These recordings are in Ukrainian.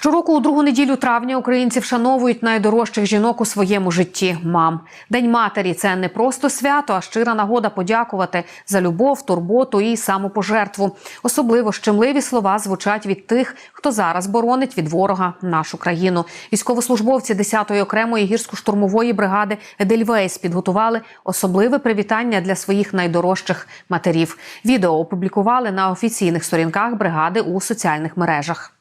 Щороку у другу неділю травня українці вшановують найдорожчих жінок у своєму житті мам. День матері це не просто свято, а щира нагода подякувати за любов, турботу і самопожертву. Особливо щемливі слова звучать від тих, хто зараз боронить від ворога нашу країну. Військовослужбовці 10-ї окремої гірсько-штурмової бригади Едельвейс підготували особливе привітання для своїх найдорожчих матерів. Відео опублікували на офіційних сторінках бригади у соціальних мережах.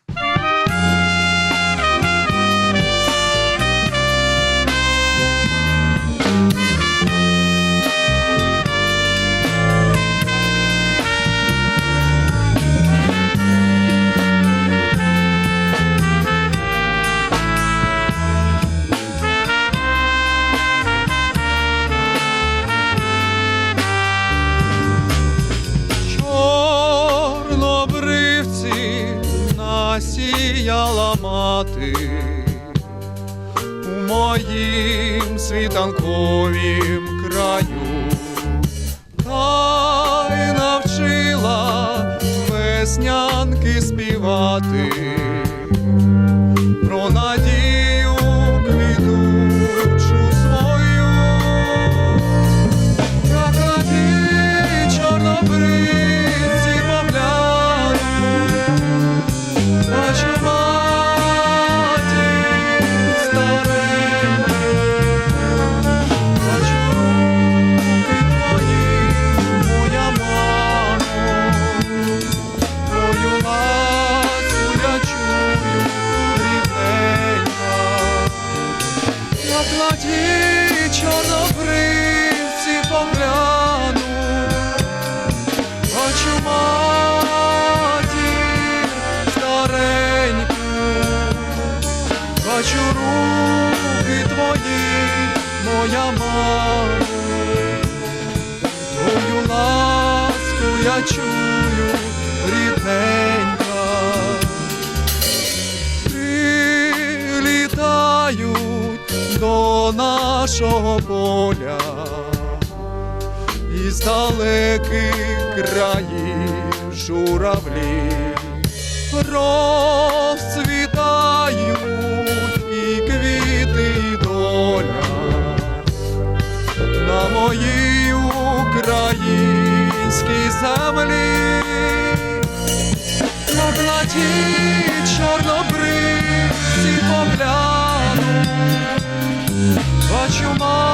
Насіяла мати. У моїм світанковім краю, та й навчила веснянки співати. Про надію на ті чорнобривці погляну, бачу матір стареньку, бачу руки твої, моя мамо, твою я чую, рідненька до нашого поля із далеких країв журавлі розцвітають і квіти, доля. На моїй українській землі бачу матір